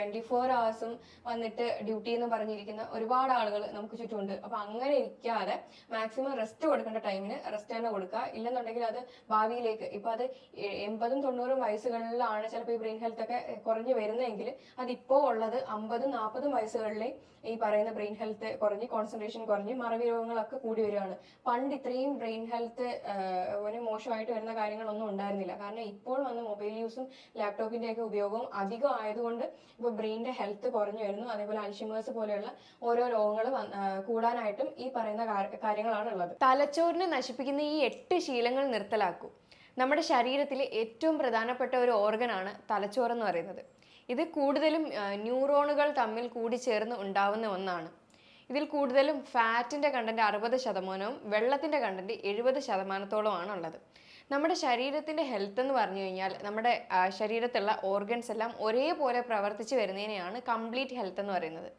Twenty four അവേഴ്സും വന്നിട്ട് duty എന്ന് പറഞ്ഞിരിക്കുന്ന ഒരുപാട് ആളുകൾ നമുക്ക് ചുറ്റുമുണ്ട്. അപ്പൊ അങ്ങനെ ഇരിക്കാതെ മാക്സിമം റെസ്റ്റ് കൊടുക്കേണ്ട ടൈമിന് റെസ്റ്റ് തന്നെ കൊടുക്കുക. ഇല്ലെന്നുണ്ടെങ്കിൽ അത് ഭാവിയിലേക്ക് ഇപ്പൊ അത് എൺപതും തൊണ്ണൂറും വയസ്സുകളിലാണ് ചിലപ്പോൾ ഈ ബ്രെയിൻ ഹെൽത്ത് ഒക്കെ കുറഞ്ഞു വരുന്നതെങ്കിൽ അതിപ്പോ ഉള്ളത് അമ്പതും നാൽപ്പതും വയസ്സുകളിലെ ഈ പറയുന്ന ബ്രെയിൻ ഹെൽത്ത് കുറഞ്ഞ് കോൺസെൻട്രേഷൻ കുറഞ്ഞ് മറവി രോഗങ്ങളൊക്കെ കൂടി വരികയാണ്. പണ്ട് ഇത്രയും ബ്രെയിൻ ഹെൽത്ത് ഒരു മോശമായിട്ട് വരുന്ന കാര്യങ്ങളൊന്നും ഉണ്ടായിരുന്നില്ല. കാരണം ഇപ്പോൾ വന്ന മൊബൈൽ യൂസും ലാപ്ടോപ്പിന്റെ ഒക്കെ ഉപയോഗവും അധികം ആയതുകൊണ്ട് ഇപ്പോൾ ബ്രെയിനിന്റെ ഹെൽത്ത് കുറഞ്ഞു വരുന്നു. അതേപോലെ അൽഷിമേഴ്സ് പോലെയുള്ള ഓരോ രോഗങ്ങൾ കൂടാനായിട്ടും ഈ പറയുന്ന കാര്യങ്ങളാണ് ഉള്ളത് തലച്ചോറിനെ നശിപ്പിക്കുന്ന ഈ എട്ട് ശീലങ്ങൾ നിർത്തലാക്കൂ. നമ്മുടെ ശരീരത്തിലെ ഏറ്റവും പ്രധാനപ്പെട്ട ഒരു ഓർഗനാണ് തലച്ചോറെന്ന് പറയുന്നത്. ഇത് കൂടുതലും ന്യൂറോണുകൾ തമ്മിൽ കൂടിച്ചേർന്ന് ഉണ്ടാവുന്ന ഒന്നാണ്. ഇതിൽ കൂടുതലും ഫാറ്റിന്റെ കണ്ടന്റ് അറുപത് ശതമാനവും വെള്ളത്തിന്റെ കണ്ടന്റ് എഴുപത് ശതമാനത്തോളമാണ് ഉള്ളത്. നമ്മുടെ ശരീരത്തിന്റെ ഹെൽത്ത് എന്ന് പറഞ്ഞു കഴിഞ്ഞാൽ നമ്മുടെ ശരീരത്തുള്ള ഓർഗൻസ് എല്ലാം ഒരേപോലെ പ്രവർത്തിച്ച് വരുന്നതിനെയാണ് കംപ്ലീറ്റ് ഹെൽത്ത് എന്ന് പറയുന്നത്.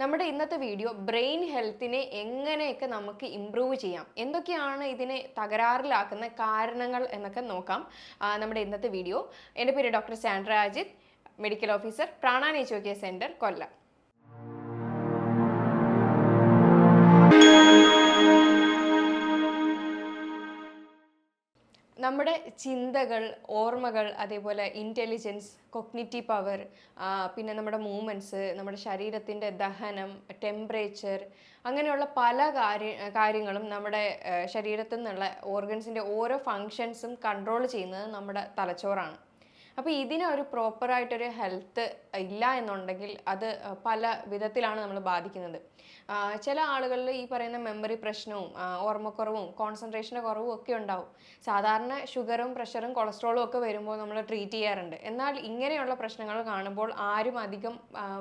നമ്മുടെ ഇന്നത്തെ വീഡിയോ ബ്രെയിൻ ഹെൽത്തിനെ എങ്ങനെയൊക്കെ നമുക്ക് ഇമ്പ്രൂവ് ചെയ്യാം? എന്തൊക്കെയാണ് ഇതിനെ തകരാറിലാക്കുന്ന കാരണങ്ങൾ എന്നൊക്കെ നോക്കാം. നമ്മുടെ ഇന്നത്തെ വീഡിയോ എന്റെ പേര് doctor Sandra Ajith medical officer പ്രാണാനേച്ചോക്കിയ നേച്ചോ സെന്റർ കൊല്ലം. നമ്മുടെ ചിന്തകൾ ഓർമ്മകൾ അതേപോലെ ഇന്റലിജൻസ് കൊഗ്നിറ്റീവ് പവർ പിന്നെ നമ്മുടെ മൂമെന്റ്സ് നമ്മുടെ ശരീരത്തിന്റെ ദഹനം ടെമ്പറേച്ചർ അങ്ങനെയുള്ള പല കാര്യ കാര്യങ്ങളും നമ്മുടെ ശരീരത്തിൽ നിന്നുള്ള ഓർഗൻസിന്റെ ഓരോ ഫങ്ഷൻസും കൺട്രോൾ ചെയ്യുന്നത് നമ്മുടെ തലച്ചോറാണ്. അപ്പോൾ ഒരു പ്രോപ്പറായിട്ടൊരു ഹെൽത്ത് ഇല്ല എന്നുണ്ടെങ്കിൽ അത് പല വിധത്തിലാണ് നമ്മൾ ബാധിക്കുന്നത്. ചില ആളുകളിൽ ഈ പറയുന്ന മെമ്മറി പ്രശ്നവും ഓർമ്മക്കുറവും കോൺസെൻട്രേഷന്റെ കുറവും ഒക്കെ ഉണ്ടാവും. സാധാരണ ഷുഗറും പ്രഷറും കൊളസ്ട്രോളും ഒക്കെ വരുമ്പോൾ നമ്മൾ ട്രീറ്റ് ചെയ്യാറുണ്ട്. എന്നാൽ ഇങ്ങനെയുള്ള പ്രശ്നങ്ങൾ കാണുമ്പോൾ ആരും അധികം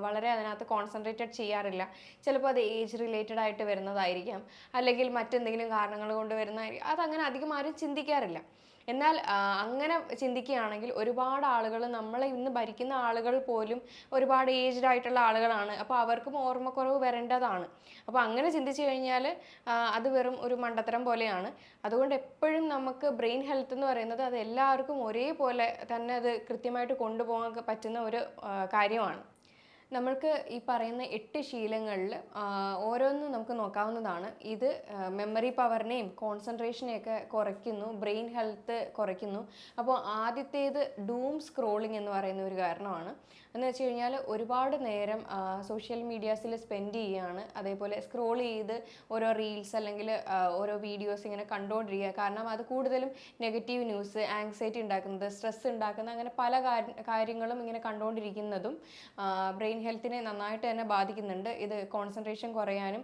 വളരെ അതിനകത്ത് കോൺസെൻട്രേറ്റഡ് ചെയ്യാറില്ല. ചിലപ്പോൾ അത് ഏജ് റിലേറ്റഡ് ആയിട്ട് വരുന്നതായിരിക്കാം. അല്ലെങ്കിൽ മറ്റെന്തെങ്കിലും കാരണങ്ങൾ കൊണ്ട് വരുന്നതായിരിക്കും. അതങ്ങനെ അധികം ആരും ചിന്തിക്കാറില്ല. എന്നാൽ അങ്ങനെ ചിന്തിക്കുകയാണെങ്കിൽ ഒരുപാട് ആളുകൾ നമ്മളെ ഇന്ന് ഭരിക്കുന്ന ആളുകൾ പോലും ഒരുപാട് ഏജ്ഡ് ആയിട്ടുള്ള ആളുകളാണ്. അപ്പോൾ അവർക്കും ഓർമ്മക്കുറവ് വരേണ്ടതാണ്. അപ്പോൾ അങ്ങനെ ചിന്തിച്ചു കഴിഞ്ഞാൽ അത് വെറും ഒരു മണ്ടത്തരം പോലെയാണ്. അതുകൊണ്ട് എപ്പോഴും നമുക്ക് ബ്രെയിൻ ഹെൽത്ത് എന്ന് പറയുന്നത് അത് എല്ലാവർക്കും ഒരേപോലെ തന്നെ അത് കൃത്യമായിട്ട് കൊണ്ടുപോകാൻ പറ്റുന്ന ഒരു കാര്യമാണ്. നമ്മൾക്ക് ഈ പറയുന്ന എട്ട് ശീലങ്ങളിൽ ഓരോന്നും നമുക്ക് നോക്കാവുന്നതാണ്. ഇത് മെമ്മറി പവറിനെയും കോൺസെൻട്രേഷനെയൊക്കെ കുറയ്ക്കുന്നു ബ്രെയിൻ ഹെൽത്ത് കുറയ്ക്കുന്നു. അപ്പോൾ ആദ്യത്തേത് ഡൂം സ്ക്രോളിംഗ് എന്ന് പറയുന്ന ഒരു കാരണമാണ്. എന്ന് വെച്ച് കഴിഞ്ഞാൽ ഒരുപാട് നേരം സോഷ്യൽ മീഡിയാസിൽ സ്പെൻഡ് ചെയ്യുകയാണ്. അതേപോലെ സ്ക്രോൾ ചെയ്ത് ഓരോ റീൽസ് അല്ലെങ്കിൽ ഓരോ വീഡിയോസ് ഇങ്ങനെ കണ്ടുകൊണ്ടിരിക്കുക കാരണം അത് കൂടുതലും നെഗറ്റീവ് ന്യൂസ് ആങ്സൈറ്റി ഉണ്ടാക്കുന്നത് സ്ട്രെസ് ഉണ്ടാക്കുന്ന അങ്ങനെ പല കാര്യങ്ങളും ഇങ്ങനെ കണ്ടുകൊണ്ടിരിക്കുന്നതും ബ്രെയിൻ ഹെൽത്തിനെ നന്നായിട്ട് തന്നെ ബാധിക്കുന്നുണ്ട്. ഇത് കോൺസെൻട്രേഷൻ കുറയാനും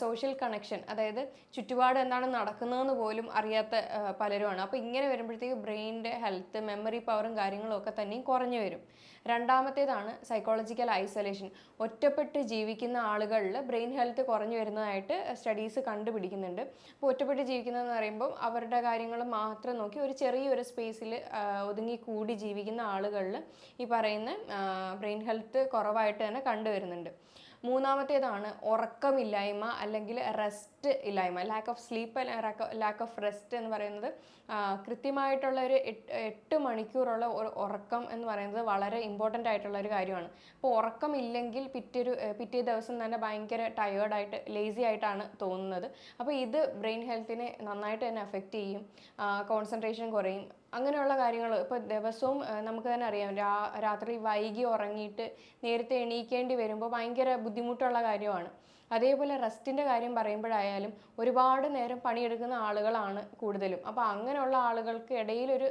സോഷ്യൽ കണക്ഷൻ അതായത് ചുറ്റുപാട് എന്താണ് നടക്കുന്നതെന്ന് പോലും അറിയാത്ത പലരുമാണ്. അപ്പോൾ ഇങ്ങനെ വരുമ്പോഴത്തേക്ക് ബ്രെയിനിന്റെ ഹെൽത്ത് മെമ്മറി പവറും കാര്യങ്ങളും ഒക്കെ തന്നെയും കുറഞ്ഞു വരും. രണ്ടാമത്തേതാണ് സൈക്കോളജിക്കൽ ഐസൊലേഷൻ ഒറ്റപ്പെട്ട് ജീവിക്കുന്ന ആളുകളിൽ ബ്രെയിൻ ഹെൽത്ത് കുറഞ്ഞു വരുന്നതായിട്ട് സ്റ്റഡീസ് കണ്ടുപിടിക്കുന്നുണ്ട്. അപ്പോൾ ഒറ്റപ്പെട്ട് ജീവിക്കുന്നതെന്ന് പറയുമ്പോൾ അവരുടെ കാര്യങ്ങൾ മാത്രം നോക്കി ഒരു ചെറിയൊരു സ്പേസിൽ ഒതുങ്ങി കൂടി ജീവിക്കുന്ന ആളുകളിൽ ഈ പറയുന്ന ബ്രെയിൻ ഹെൽത്ത് കുറവായിട്ട് തന്നെ കണ്ടുവരുന്നുണ്ട്. മൂന്നാമത്തേതാണ് ഉറക്കമില്ലായ്മ അല്ലെങ്കിൽ റെസ്റ്റ് ഇല്ലായ്മ lack of sleep lack of rest എന്ന് പറയുന്നത് കൃത്യമായിട്ടുള്ള ഒരു എട്ട് മണിക്കൂറുള്ള ഉറക്കം എന്ന് പറയുന്നത് വളരെ ഇമ്പോർട്ടന്റ് ആയിട്ടുള്ള ഒരു കാര്യമാണ്. അപ്പോൾ ഉറക്കം ഇല്ലെങ്കിൽ പിറ്റൊരു പിറ്റേ ദിവസം തന്നെ ഭയങ്കര ടയേർഡായിട്ട് ലേസി ആയിട്ടാണ് തോന്നുന്നത്. അപ്പോൾ ഇത് ബ്രെയിൻ ഹെൽത്തിനെ നന്നായിട്ട് തന്നെ അഫക്റ്റ് ചെയ്യും. കോൺസെൻട്രേഷൻ കുറയും. അങ്ങനെയുള്ള കാര്യങ്ങൾ ഇപ്പോൾ ദിവസവും നമുക്ക് തന്നെ അറിയാം. രാ രാത്രി വൈകി ഉറങ്ങിയിട്ട് നേരത്തെ എണീക്കേണ്ടി വരുമ്പോൾ ഭയങ്കര ബുദ്ധിമുട്ടുള്ള കാര്യമാണ്. അതേപോലെ റെസ്റ്റിന്റെ കാര്യം പറയുമ്പോഴായാലും ഒരുപാട് നേരം പണിയെടുക്കുന്ന ആളുകളാണ് കൂടുതലും. അപ്പോൾ അങ്ങനെയുള്ള ആളുകൾക്ക് ഇടയിലൊരു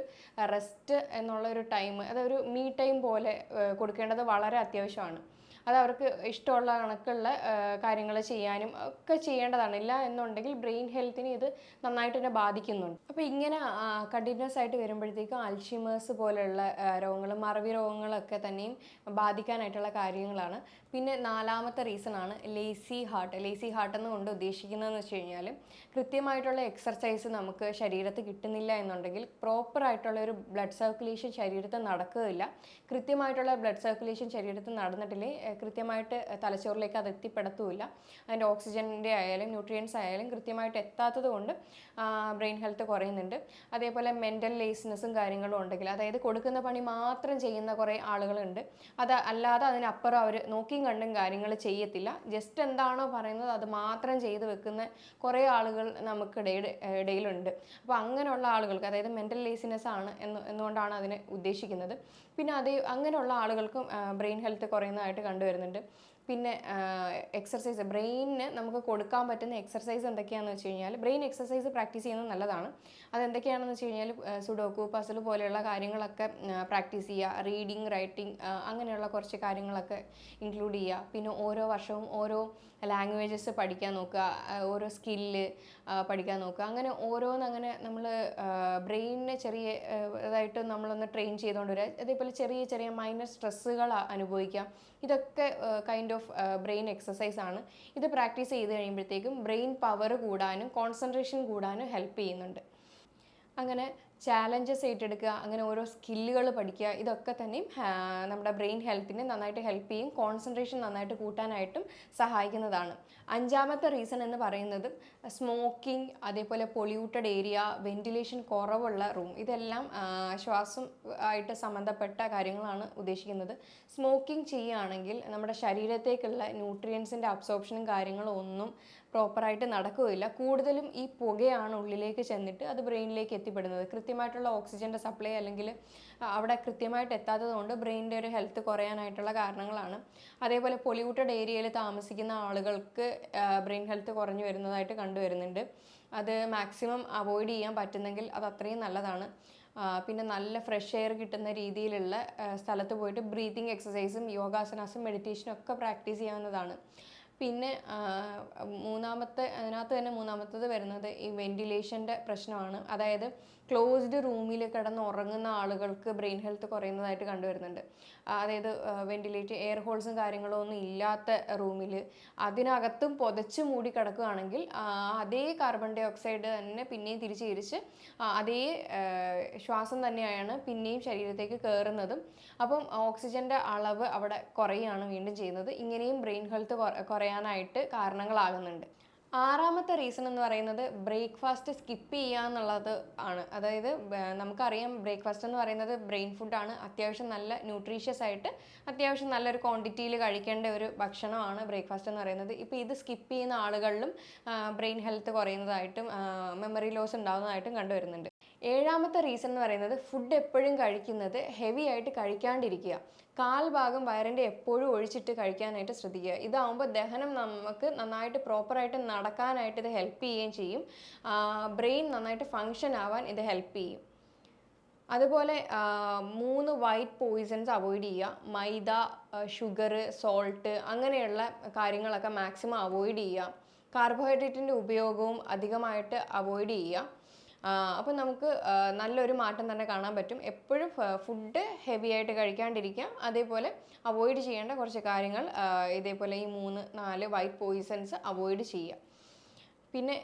റെസ്റ്റ് എന്നുള്ള ഒരു ടൈം അതൊരു മീ ടൈം പോലെ കൊടുക്കേണ്ടത് വളരെ അത്യാവശ്യമാണ്. അത് അവർക്ക് ഇഷ്ടമുള്ള കണക്കുള്ള കാര്യങ്ങൾ ചെയ്യാനും ഒക്കെ ചെയ്യേണ്ടതാണ്. ഇല്ല എന്നുണ്ടെങ്കിൽ ബ്രെയിൻ ഹെൽത്തിനെ ഇത് നന്നായിട്ട് തന്നെ ബാധിക്കുന്നുണ്ട്. അപ്പോൾ ഇങ്ങനെ കണ്ടിന്യൂസ് ആയിട്ട് വരുമ്പോഴത്തേക്കും അൽഷിമേഴ്സ് പോലെയുള്ള രോഗങ്ങൾ മറവി രോഗങ്ങളൊക്കെ തന്നെയും ബാധിക്കാനായിട്ടുള്ള കാര്യങ്ങളാണ്. പിന്നെ നാലാമത്തെ റീസൺ ആണ് ലേസി ഹാർട്ട് ലേസി ഹാർട്ട് എന്ന് കൊണ്ട് ഉദ്ദേശിക്കുന്നതെന്ന് വെച്ച് കഴിഞ്ഞാൽ കൃത്യമായിട്ടുള്ള എക്സർസൈസ് നമുക്ക് ശരീരത്ത് കിട്ടുന്നില്ല എന്നുണ്ടെങ്കിൽ പ്രോപ്പർ ആയിട്ടുള്ള ഒരു ബ്ലഡ് സർക്കുലേഷൻ ശരീരത്തിൽ നടക്കുകയില്ല. കൃത്യമായിട്ടുള്ള ബ്ലഡ് സർക്കുലേഷൻ ശരീരത്തിൽ നടന്നിട്ടില്ലേ കൃത്യമായിട്ട് തലച്ചോറിലേക്ക് അത് എത്തിപ്പെടത്തുമില്ല. അതിന്റെ ഓക്സിജന്റെ ആയാലും ന്യൂട്രിയൻസ് ആയാലും കൃത്യമായിട്ട് എത്താത്തത് കൊണ്ട് ബ്രെയിൻ ഹെൽത്ത് കുറയുന്നുണ്ട്. അതേപോലെ മെന്റൽ ലേസ്നെസ്സും കാര്യങ്ങളും ഉണ്ടെങ്കിൽ അതായത് കൊടുക്കുന്ന പണി മാത്രം ചെയ്യുന്ന കുറേ ആളുകളുണ്ട്. അത് അല്ലാതെ അതിനപ്പുറം അവർ നോക്കിയും കണ്ടും കാര്യങ്ങൾ ചെയ്യത്തില്ല. ജസ്റ്റ് എന്താണോ പറയുന്നത് അത് മാത്രം ചെയ്ത് വെക്കുന്ന കുറേ ആളുകൾ നമുക്കിടയിൽ ഇടയിലുണ്ട്. അപ്പോൾ അങ്ങനെയുള്ള ആളുകൾക്ക് അതായത് മെന്റൽ ലേസിനെസ് ആണ് എന്ന് എന്നുകൊണ്ടാണ് അതിനെ ഉദ്ദേശിക്കുന്നത്. പിന്നെ അതേ അങ്ങനെയുള്ള ആളുകൾക്കും ബ്രെയിൻ ഹെൽത്ത് കുറയുന്നതായിട്ട് കണ്ടുവരുന്നുണ്ട്. പിന്നെ എക്സർസൈസ് ബ്രെയിനിന് നമുക്ക് കൊടുക്കാൻ പറ്റുന്ന എക്സർസൈസ് എന്തൊക്കെയാണെന്ന് വെച്ച് കഴിഞ്ഞാൽ ബ്രെയിൻ എക്സർസൈസ് പ്രാക്ടീസ് ചെയ്യുന്നത് നല്ലതാണ്. അതെന്തൊക്കെയാണെന്ന് വെച്ച് കഴിഞ്ഞാൽ സുഡോക്കു പസിൽ പോലെയുള്ള കാര്യങ്ങളൊക്കെ പ്രാക്ടീസ് ചെയ്യുക റീഡിങ് റൈറ്റിംഗ് അങ്ങനെയുള്ള കുറച്ച് കാര്യങ്ങളൊക്കെ ഇൻക്ലൂഡ് ചെയ്യുക. പിന്നെ ഓരോ വർഷവും ഓരോ ലാംഗ്വേജസ് പഠിക്കാൻ നോക്കുക ഓരോ സ്കില്ല് പഠിക്കാൻ നോക്കുക. അങ്ങനെ ഓരോന്നങ്ങനെ നമ്മൾ ബ്രെയിനിനെ ചെറിയ ഇതായിട്ട് നമ്മളൊന്ന് ട്രെയിൻ ചെയ്തുകൊണ്ട് വരിക. അതേപോലെ ചെറിയ ചെറിയ മൈനർ സ്ട്രെസ്സുകൾ അനുഭവിക്കാം. ഇതൊക്കെ കൈൻഡ് ഓഫ് ബ്രെയിൻ എക്സസൈസ് ആണ്. ഇത് പ്രാക്ടീസ് ചെയ്ത് കഴിയുമ്പോഴത്തേക്കും ബ്രെയിൻ പവർ കൂടാനും കോൺസെൻട്രേഷൻ കൂടാനും ഹെൽപ്പ് ചെയ്യുന്നുണ്ട്. അങ്ങനെ ചാലഞ്ചസ് ഏറ്റെടുക്കുക അങ്ങനെ ഓരോ സ്കില്ലുകൾ പഠിക്കുക ഇതൊക്കെ തന്നെയും നമ്മുടെ ബ്രെയിൻ ഹെൽത്തിനെ നന്നായിട്ട് ഹെൽപ്പ് ചെയ്യും കോൺസെൻട്രേഷൻ നന്നായിട്ട് കൂട്ടാനായിട്ടും സഹായിക്കുന്നതാണ്. അഞ്ചാമത്തെ റീസൺ എന്ന് പറയുന്നത് സ്മോക്കിംഗ് അതേപോലെ പൊല്യൂട്ടഡ് ഏരിയ വെന്റിലേഷൻ കുറവുള്ള റൂം ഇതെല്ലാം ശ്വാസം ആയിട്ട് സംബന്ധപ്പെട്ട കാര്യങ്ങളാണ് ഉദ്ദേശിക്കുന്നത്. സ്മോക്കിംഗ് ചെയ്യുകയാണെങ്കിൽ നമ്മുടെ ശരീരത്തേക്കുള്ള ന്യൂട്രിയൻസിന്റെ അബ്സോർപ്ഷനും കാര്യങ്ങളും ഒന്നും പ്രോപ്പറായിട്ട് നടക്കുകയില്ല. കൂടുതലും ഈ പുകയാണ് ഉള്ളിലേക്ക് ചെന്നിട്ട് അത് ബ്രെയിനിലേക്ക് എത്തിപ്പെടുന്നത്. കൃത്യമായിട്ടുള്ള ഓക്സിജന്റെ സപ്ലൈ അല്ലെങ്കിൽ അവിടെ കൃത്യമായിട്ട് എത്താത്തത് കൊണ്ട് ബ്രെയിനിന്റെ ഒരു ഹെൽത്ത് കുറയാനായിട്ടുള്ള കാരണങ്ങളാണ്. അതേപോലെ പൊല്യൂട്ടഡ് ഏരിയയിൽ താമസിക്കുന്ന ആളുകൾക്ക് ബ്രെയിൻ ഹെൽത്ത് കുറഞ്ഞു വരുന്നതായിട്ട് കണ്ടുവരുന്നുണ്ട് അത് മാക്സിമം അവോയ്ഡ് ചെയ്യാൻ പറ്റുന്നെങ്കിൽ അത് അത്രയും നല്ലതാണ്. പിന്നെ നല്ല ഫ്രഷ് എയർ കിട്ടുന്ന രീതിയിലുള്ള സ്ഥലത്ത് പോയിട്ട് ബ്രീതിങ് എക്സസൈസും യോഗാസനാസും മെഡിറ്റേഷനും ഒക്കെ പ്രാക്ടീസ് ചെയ്യാവുന്നതാണ്. പിന്നെ മൂന്നാമത്തെ അതിനകത്ത് തന്നെ മൂന്നാമത്തത് വരുന്നത് ഈ വെന്റിലേഷന്റെ പ്രശ്നമാണ്. അതായത് ക്ലോസ്ഡ് റൂമിൽ കിടന്ന് ഉറങ്ങുന്ന ആളുകൾക്ക് ബ്രെയിൻ ഹെൽത്ത് കുറയുന്നതായിട്ട് കണ്ടുവരുന്നുണ്ട്. അതായത് വെന്റിലേറ്റ് എയർ ഹോൾസും കാര്യങ്ങളോ ഒന്നും ഇല്ലാത്ത റൂമിൽ അതിനകത്തും പുതച്ച് മൂടി കിടക്കുകയാണെങ്കിൽ അതേ കാർബൺ ഡൈ ഓക്സൈഡ് തന്നെ പിന്നെയും തിരിച്ച് തിരിച്ച് അതേ ശ്വാസം തന്നെയാണ് പിന്നെയും ശരീരത്തേക്ക് കയറുന്നതും അപ്പം ഓക്സിജന്റെ അളവ് അവിടെ കുറയുകയാണ് വീണ്ടും ചെയ്യുന്നത്. ഇങ്ങനെയും ബ്രെയിൻ ഹെൽത്ത് കുറയാനായിട്ട് കാരണങ്ങളാകുന്നുണ്ട്. ആറാമത്തെ റീസൺ എന്ന് പറയുന്നത് ബ്രേക്ക്ഫാസ്റ്റ് സ്കിപ്പ് ചെയ്യുക എന്നുള്ളത് ആണ്. അതായത് നമുക്കറിയാം ബ്രേക്ക്ഫാസ്റ്റ് എന്ന് പറയുന്നത് ബ്രെയിൻ ഫുഡാണ് അത്യാവശ്യം നല്ല ന്യൂട്രീഷ്യസ് ആയിട്ട് അത്യാവശ്യം നല്ലൊരു ക്വാണ്ടിറ്റിയിൽ കഴിക്കേണ്ട ഒരു ഭക്ഷണമാണ് ബ്രേക്ക്ഫാസ്റ്റ് എന്ന് പറയുന്നത്. ഇപ്പോൾ ഇത് സ്കിപ്പ് ചെയ്യുന്ന ആളുകളിലും ബ്രെയിൻ ഹെൽത്ത് കുറയുന്നതായിട്ടും മെമ്മറി ലോസ് ഉണ്ടാകുന്നതായിട്ടും കണ്ടുവരുന്നുണ്ട്. ഏഴാമത്തെ റീസൺ എന്ന് പറയുന്നത് ഫുഡ് എപ്പോഴും കഴിക്കുന്നത് ഹെവി ആയിട്ട് കഴിക്കാണ്ടിരിക്കുക. കാൽ ഭാഗം വയറിന്റെ എപ്പോഴും ഒഴിച്ചിട്ട് കഴിക്കാനായിട്ട് ശ്രദ്ധിക്കുക. ഇതാവുമ്പോൾ ദഹനം നമുക്ക് നന്നായിട്ട് പ്രോപ്പറായിട്ട് നടക്കാനായിട്ട് ഇത് ഹെൽപ്പ് ചെയ്യുകയും ചെയ്യും. ബ്രെയിൻ നന്നായിട്ട് ഫങ്ഷൻ ആവാൻ ഇത് ഹെൽപ്പ് ചെയ്യും. അതുപോലെ മൂന്ന് വൈറ്റ് പോയിസൺസ് അവോയ്ഡ് ചെയ്യുക. മൈദ ഷുഗർ സോൾട്ട് അങ്ങനെയുള്ള കാര്യങ്ങളൊക്കെ മാക്സിമം അവോയ്ഡ് ചെയ്യുക. കാർബോഹൈഡ്രേറ്റിന്റെ ഉപയോഗവും അധികമായിട്ട് അവോയ്ഡ് ചെയ്യുക. അപ്പോൾ നമുക്ക് നല്ലൊരു മാറ്റം തന്നെ കാണാൻ പറ്റും. എപ്പോഴും ഫുഡ് ഹെവി ആയിട്ട് കഴിക്കാണ്ടിരിക്കാം. അതേപോലെ അവോയ്ഡ് ചെയ്യേണ്ട കുറച്ച് കാര്യങ്ങൾ ഇതേപോലെ ഈ മൂന്ന് നാല് വൈറ്റ് പോയിസൺസ് അവോയ്ഡ് ചെയ്യുക. പിന്നെ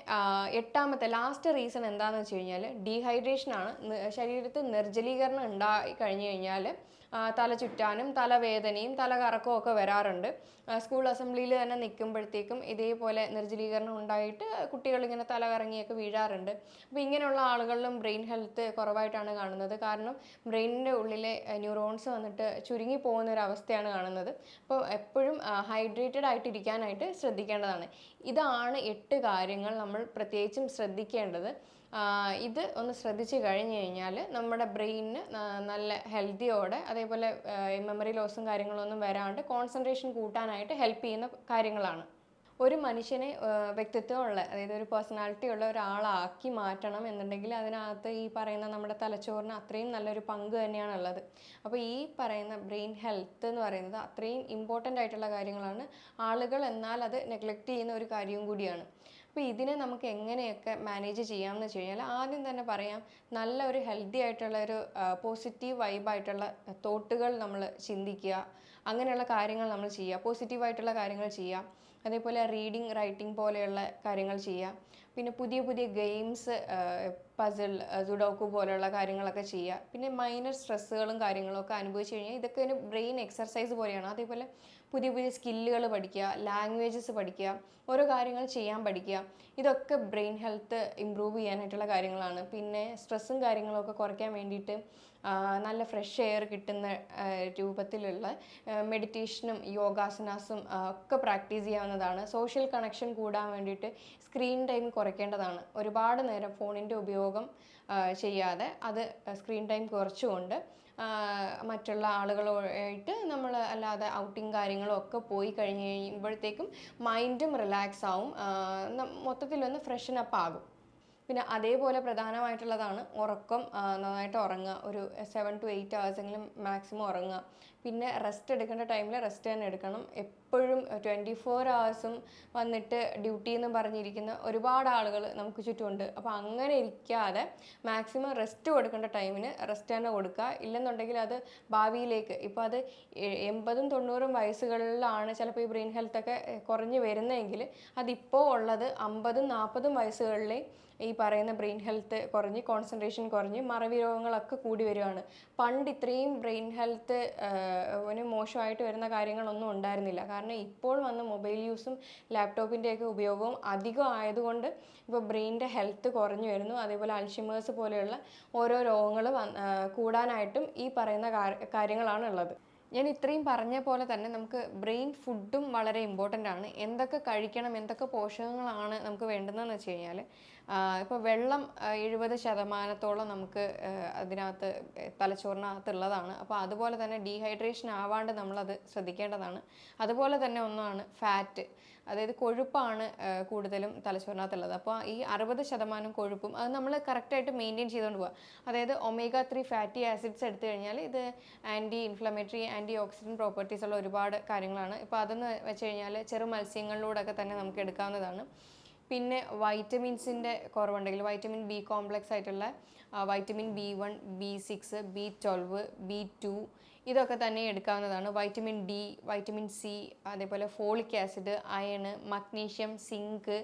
എട്ടാമത്തെ ലാസ്റ്റ് റീസൺ എന്താണെന്ന് വെച്ച് കഴിഞ്ഞാൽ ഡീഹൈഡ്രേഷൻ ആണ്. ശരീരത്തിൽ നിർജലീകരണം ഉണ്ടായി കഴിഞ്ഞു കഴിഞ്ഞാൽ തല ചുറ്റാനും തലവേദനയും തലകറക്കവും ഒക്കെ വരാറുണ്ട്. സ്കൂൾ അസംബ്ലിയിൽ തന്നെ നിൽക്കുമ്പോഴത്തേക്കും ഇതേപോലെ നിർജലീകരണം ഉണ്ടായിട്ട് കുട്ടികൾ ഇങ്ങനെ തല കറങ്ങിയൊക്കെ വീഴാറുണ്ട്. അപ്പോൾ ഇങ്ങനെയുള്ള ആളുകളിലും ബ്രെയിൻ ഹെൽത്ത് കുറവായിട്ടാണ് കാണുന്നത്. കാരണം ബ്രെയിനിന്റെ ഉള്ളിലെ ന്യൂറോൺസ് വന്നിട്ട് ചുരുങ്ങി പോകുന്ന ഒരു അവസ്ഥയാണ് കാണുന്നത്. അപ്പോൾ എപ്പോഴും ഹൈഡ്രേറ്റഡ് ആയിട്ടിരിക്കാനായിട്ട് ശ്രദ്ധിക്കേണ്ടതാണ്. ഇതാണ് എട്ട് കാര്യങ്ങൾ നമ്മൾ പ്രത്യേകിച്ചും ശ്രദ്ധിക്കേണ്ടത്. ഇത് ഒന്ന് ശ്രദ്ധിച്ചു കഴിഞ്ഞു കഴിഞ്ഞാൽ നമ്മുടെ ബ്രെയിനിന് നല്ല ഹെൽത്തിയോടെ അതേപോലെ മെമ്മറി ലോസും കാര്യങ്ങളൊന്നും വരാണ്ട് കോൺസെൻട്രേഷൻ കൂട്ടാനായിട്ട് ഹെൽപ്പ് ചെയ്യുന്ന കാര്യങ്ങളാണ്. ഒരു മനുഷ്യനെ വ്യക്തിത്വമുള്ള അതായത് ഒരു പേഴ്സണാലിറ്റി ഉള്ള ഒരാളാക്കി മാറ്റണം എന്നുണ്ടെങ്കിൽ അതിനകത്ത് ഈ പറയുന്ന നമ്മുടെ തലച്ചോറിന് അത്രയും നല്ലൊരു പങ്ക് തന്നെയാണുള്ളത്. അപ്പോൾ ഈ പറയുന്ന ബ്രെയിൻ ഹെൽത്ത് എന്ന് പറയുന്നത് അത്രയും ഇമ്പോർട്ടന്റ് ആയിട്ടുള്ള കാര്യങ്ങളാണ്. ആളുകൾ എന്നാൽ അത് നെഗ്ലക്റ്റ് ചെയ്യുന്ന ഒരു കാര്യവും കൂടിയാണ്. അപ്പോൾ ഇതിനെ നമുക്ക് എങ്ങനെയൊക്കെ മാനേജ് ചെയ്യാമെന്ന് വെച്ച് കഴിഞ്ഞാൽ ആദ്യം തന്നെ പറയാം നല്ല ഒരു ഹെൽത്തി ആയിട്ടുള്ള ഒരു പോസിറ്റീവ് വൈബായിട്ടുള്ള തോട്ടുകൾ നമ്മൾ ചിന്തിക്കുക അങ്ങനെയുള്ള കാര്യങ്ങൾ നമ്മൾ ചെയ്യുക പോസിറ്റീവായിട്ടുള്ള കാര്യങ്ങൾ ചെയ്യുക അതേപോലെ റീഡിങ് റൈറ്റിംഗ് പോലെയുള്ള കാര്യങ്ങൾ ചെയ്യുക പിന്നെ പുതിയ പുതിയ ഗെയിംസ് പസിൽ സുഡോക്കു പോലെയുള്ള കാര്യങ്ങളൊക്കെ ചെയ്യുക പിന്നെ മൈനർ സ്ട്രെസ്സുകളും കാര്യങ്ങളും ഒക്കെ അനുഭവിച്ച് കഴിഞ്ഞാൽ ഇതൊക്കെ ഒരു ബ്രെയിൻ എക്സർസൈസ് പോലെയാണ്. അതേപോലെ പുതിയ പുതിയ സ്കില്ലുകൾ പഠിക്കുക ലാംഗ്വേജസ് പഠിക്കുക ഓരോ കാര്യങ്ങൾ ചെയ്യാൻ പഠിക്കുക. ഇതൊക്കെ ബ്രെയിൻ ഹെൽത്ത് ഇമ്പ്രൂവ് ചെയ്യാനായിട്ടുള്ള കാര്യങ്ങളാണ്. പിന്നെ സ്ട്രെസ്സും കാര്യങ്ങളൊക്കെ കുറയ്ക്കാൻ വേണ്ടിയിട്ട് നല്ല ഫ്രഷ് എയർ കിട്ടുന്ന രൂപത്തിലുള്ള മെഡിറ്റേഷനും യോഗാസനാസും ഒക്കെ പ്രാക്ടീസ് ചെയ്യാവുന്നതാണ്. സോഷ്യൽ കണക്ഷൻ കൂടാൻ വേണ്ടിയിട്ട് സ്ക്രീൻ ടൈം കുറയ്ക്കേണ്ടതാണ്. ഒരുപാട് നേരം ഫോണിന്റെ ഉപയോഗം ചെയ്യാതെ അത് സ്ക്രീൻ ടൈം കുറച്ചുകൊണ്ട് മറ്റുള്ള ആളുകളുമായിട്ട് നമ്മൾ അല്ലാതെ ഔട്ടിങ് കാര്യങ്ങളും ഒക്കെ പോയി കഴിഞ്ഞ് കഴിയുമ്പോഴത്തേക്കും മൈൻഡും റിലാക്സ് ആവും. മൊത്തത്തിലൊന്ന് ഫ്രഷൻ അപ്പ് ആകും. പിന്നെ അതേപോലെ പ്രധാനമായിട്ടുള്ളതാണ് ഉറക്കം നന്നായിട്ട് ഉറങ്ങുക. ഒരു സെവൻ ടു എയ്റ്റ് എങ്കിലും മാക്സിമം ഉറങ്ങുക. പിന്നെ റെസ്റ്റ് എടുക്കേണ്ട ടൈമിൽ റെസ്റ്റ് തന്നെ എടുക്കണം. എപ്പോഴും ട്വന്റി ഫോർ ഹവേഴ്സും വന്നിട്ട് ഡ്യൂട്ടി എന്ന് പറഞ്ഞിരിക്കുന്ന ഒരുപാട് ആളുകൾ നമുക്ക് ചുറ്റുമുണ്ട്. അപ്പോൾ അങ്ങനെ ഇരിക്കാതെ മാക്സിമം റെസ്റ്റ് കൊടുക്കേണ്ട ടൈമിന് റെസ്റ്റ് തന്നെ കൊടുക്കുക. ഇല്ലെന്നുണ്ടെങ്കിൽ അത് ഭാവിയിലേക്ക് ഇപ്പോൾ അത് എൺപതും തൊണ്ണൂറും വയസ്സുകളിലാണ് ചിലപ്പോൾ ഈ ബ്രെയിൻ ഹെൽത്ത് ഒക്കെ കുറഞ്ഞു കുറഞ്ഞ് വരുന്നതെങ്കിൽ അതിപ്പോൾ ഉള്ളത് അമ്പതും നാൽപ്പതും വയസ്സുകളിലെ ഈ പറയുന്ന ബ്രെയിൻ ഹെൽത്ത് കുറഞ്ഞ് കോൺസെൻട്രേഷൻ കുറഞ്ഞ് മറവി രോഗങ്ങളൊക്കെ കൂടി വരികയാണ് പണ്ട് ഇത്രയും ബ്രെയിൻ ഹെൽത്ത് മോശമായിട്ട് വരുന്ന കാര്യങ്ങളൊന്നും ഉണ്ടായിരുന്നില്ല. കാരണം ഇപ്പോൾ വന്ന മൊബൈൽ യൂസും ലാപ്ടോപ്പിന്റെയൊക്കെ ഉപയോഗവും അധികം ആയതുകൊണ്ട് ഇപ്പോൾ ബ്രെയിനിന്റെ ഹെൽത്ത് കുറഞ്ഞു വരുന്നു. അതേപോലെ അൾഷിമേഴ്സ് പോലെയുള്ള ഓരോ രോഗങ്ങൾ കൂടാനായിട്ടും ഈ പറയുന്ന കാര്യങ്ങളാണ് ഉള്ളത് ഞാൻ ഇത്രയും പറഞ്ഞ പോലെ തന്നെ നമുക്ക് ബ്രെയിൻ ഫുഡും വളരെ ഇമ്പോർട്ടന്റ് ആണ്. എന്തൊക്കെ കഴിക്കണം എന്തൊക്കെ പോഷകങ്ങളാണ് നമുക്ക് വേണ്ടതെന്ന് വെച്ച് കഴിഞ്ഞാൽ ഇപ്പോൾ വെള്ളം എഴുപത് ശതമാനത്തോളം നമുക്ക് അതിനകത്ത് തലച്ചോറിനകത്ത് ഉള്ളതാണ് അപ്പോൾ അതുപോലെ തന്നെ ഡീഹൈഡ്രേഷൻ ആവാണ്ട് നമ്മളത് ശ്രദ്ധിക്കേണ്ടതാണ്. അതുപോലെ തന്നെ ഒന്നാണ് ഫാറ്റ്. അതായത് കൊഴുപ്പാണ് കൂടുതലും തലച്ചോറിനകത്തുള്ളത്. അപ്പോൾ ഈ അറുപത് ശതമാനം കൊഴുപ്പും അത് നമ്മൾ കറക്റ്റായിട്ട് മെയിന്റെയിൻ ചെയ്തുകൊണ്ട് പോവുക അതായത് ഒമേഗ ത്രീ ഫാറ്റി ആസിഡ്സ് എടുത്തു കഴിഞ്ഞാൽ ഇത് anti inflammatory anti oxidant properties ഉള്ള ഒരുപാട് കാര്യങ്ങളാണ്. ഇപ്പോൾ അതെന്ന് വെച്ച് കഴിഞ്ഞാൽ ചെറു മത്സ്യങ്ങളിലൂടെ ഒക്കെ തന്നെ നമുക്ക് എടുക്കാവുന്നതാണ്. പിന്നെ വൈറ്റമിൻസിന്റെ കുറവുണ്ടെങ്കിൽ വൈറ്റമിൻ ബി കോംപ്ലക്സ് ആയിട്ടുള്ള vitamin B one B six B twelve B two ഇതൊക്കെ തന്നെ എടുക്കാവുന്നതാണ്. വൈറ്റമിൻ ഡി വൈറ്റമിൻ സി അതേപോലെ folic acid iron magnesium zinc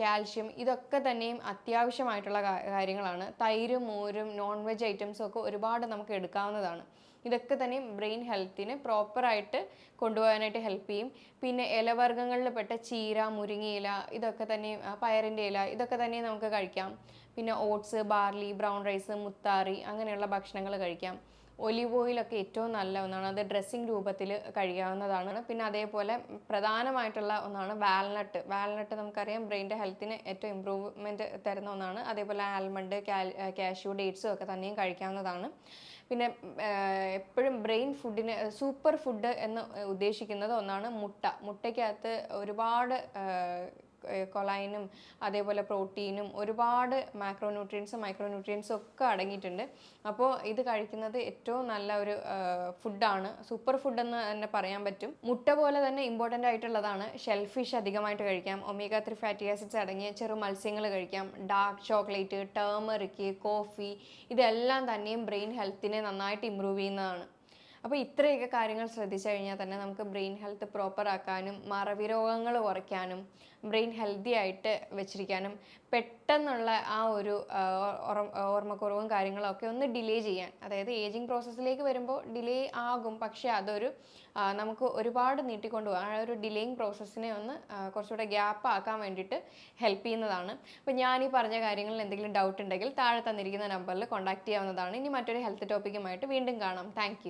calcium ഇതൊക്കെ തന്നെയും അത്യാവശ്യമായിട്ടുള്ള കാര്യങ്ങളാണ്. തൈരും മോരും നോൺ വെജ് ഐറ്റംസും ഒക്കെ ഒരുപാട് നമുക്ക് എടുക്കാവുന്നതാണ്. ഇതൊക്കെ തന്നെ ബ്രെയിൻ ഹെൽത്തിന് പ്രോപ്പറായിട്ട് കൊണ്ടുപോകാനായിട്ട് ഹെൽപ്പ് ചെയ്യും. പിന്നെ ഇലവർഗങ്ങളിൽ പെട്ട ചീര മുരിങ്ങയില ഇതൊക്കെ തന്നെ പയറിന്റെ ഇല ഇതൊക്കെ തന്നെ നമുക്ക് കഴിക്കാം. പിന്നെ ഓട്സ് ബാർലി ബ്രൗൺ റൈസ് മുത്താറി അങ്ങനെയുള്ള ഭക്ഷണങ്ങൾ കഴിക്കാം. ഒലിവ് ഓയിലൊക്കെ ഏറ്റവും നല്ല ഒന്നാണ്. അത് ഡ്രസ്സിങ് രൂപത്തിൽ കഴിക്കാവുന്നതാണ് പിന്നെ അതേപോലെ പ്രധാനമായിട്ടുള്ള ഒന്നാണ് വാൽനട്ട് വാൽനട്ട് നമുക്കറിയാം ബ്രെയിന്റെ ഹെൽത്തിന് ഏറ്റവും ഇമ്പ്രൂവ്മെന്റ് തരുന്ന ഒന്നാണ്. അതേപോലെ ആൽമണ്ട് കാഷ്യൂ ഡേറ്റ്സും ഒക്കെ തന്നെയും കഴിക്കാവുന്നതാണ്. പിന്നെ എപ്പോഴും ബ്രെയിൻ ഫുഡിന് സൂപ്പർ ഫുഡ് എന്ന് ഉദ്ദേശിക്കുന്നത് ഒന്നാണ് മുട്ട. മുട്ടയ്ക്കകത്ത് ഒരുപാട് കൊളൈനും അതേപോലെ പ്രോട്ടീനും ഒരുപാട് മാക്രോന്യൂട്രിയൻസും മൈക്രോന്യൂട്രിയൻസും ഒക്കെ അടങ്ങിയിട്ടുണ്ട്. അപ്പോൾ ഇത് കഴിക്കുന്നത് ഏറ്റവും നല്ല ഒരു ഫുഡാണ് സൂപ്പർ ഫുഡ് എന്ന് തന്നെ പറയാൻ പറ്റും. മുട്ട പോലെ തന്നെ ഇമ്പോർട്ടന്റ് ആയിട്ടുള്ളതാണ്. ഷെൽഫിഷ് അധികമായിട്ട് കഴിക്കാം. ഒമേഗ ത്രീ ഫാറ്റി ആസിഡ്സ് അടങ്ങിയ ചെറു മത്സ്യങ്ങൾ കഴിക്കാം. ഡാർക്ക് ചോക്ലേറ്റ് ടേമറിക്ക് കോഫി ഇതെല്ലാം തന്നെയും ബ്രെയിൻ ഹെൽത്തിനെ നന്നായിട്ട് ഇമ്പ്രൂവ് ചെയ്യുന്നതാണ്. അപ്പോൾ ഇത്രയൊക്കെ കാര്യങ്ങൾ ശ്രദ്ധിച്ചു കഴിഞ്ഞാൽ തന്നെ നമുക്ക് ബ്രെയിൻ ഹെൽത്ത് പ്രോപ്പർ ആക്കാനും മറവി രോഗങ്ങൾ കുറയ്ക്കാനും ബ്രെയിൻ ഹെൽത്തി ആയിട്ട് വെച്ചിരിക്കാനും പെട്ടെന്നുള്ള ആ ഒരു ഓർമ്മക്കുറവും കാര്യങ്ങളൊക്കെ ഒന്ന് ഡിലേ ചെയ്യാൻ. അതായത് ഏജിങ് പ്രോസസ്സിലേക്ക് വരുമ്പോൾ ഡിലേ ആകും. പക്ഷേ അതൊരു നമുക്ക് ഒരുപാട് നീട്ടിക്കൊണ്ടുപോകാം ആ ഒരു ഡിലേയിങ് പ്രോസസ്സിനെ ഒന്ന് കുറച്ചുകൂടെ ഗ്യാപ്പ് ആക്കാൻ വേണ്ടിയിട്ട് ഹെൽപ്പ് ചെയ്യുന്നതാണ്. അപ്പോൾ ഞാൻ ഈ പറഞ്ഞ കാര്യങ്ങളിൽ എന്തെങ്കിലും ഡൗട്ട് ഉണ്ടെങ്കിൽ താഴെ തന്നിരിക്കുന്ന നമ്പറിൽ കോൺടാക്ട് ചെയ്യാവുന്നതാണ്. ഇനി മറ്റൊരു ഹെൽത്ത് ടോപ്പിക്കുമായിട്ട് വീണ്ടും കാണാം. താങ്ക്